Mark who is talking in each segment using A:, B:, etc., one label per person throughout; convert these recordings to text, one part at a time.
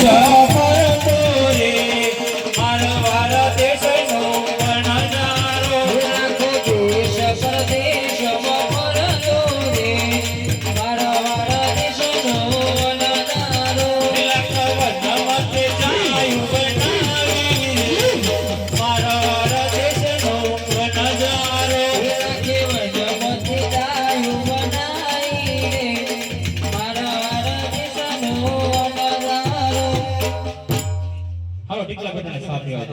A: Yeah.
B: હાલો ટીકલા બધાને સાથ દેવા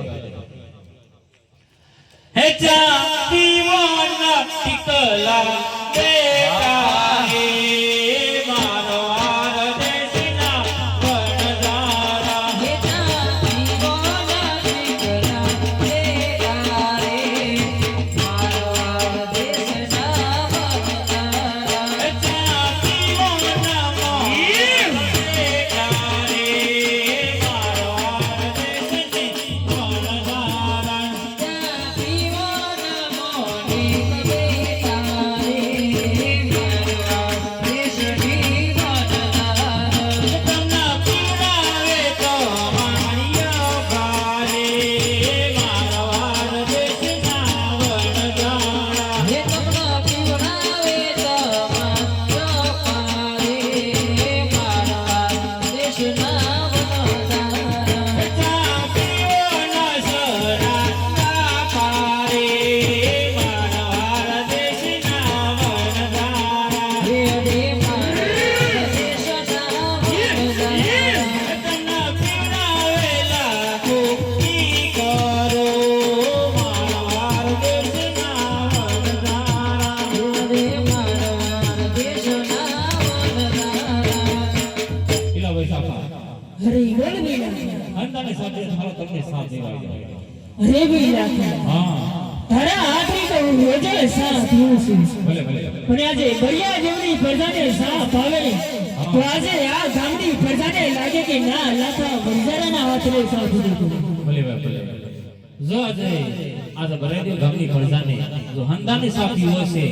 B: હે જા દીવાના ટીકલા અંદાને સાથે હાલો તમને સાથ દેવા જાય
C: હરે વીરા
B: હા
C: તારા તો રોજે છું તો આજે આ ગામની પ્રજાને લાગે કે ના લાખા બંજારાના હાથને સાથ દીધો
B: જો આજે આજે ભરેલી ગામની પ્રજાને જો હંદાની સાથી હશે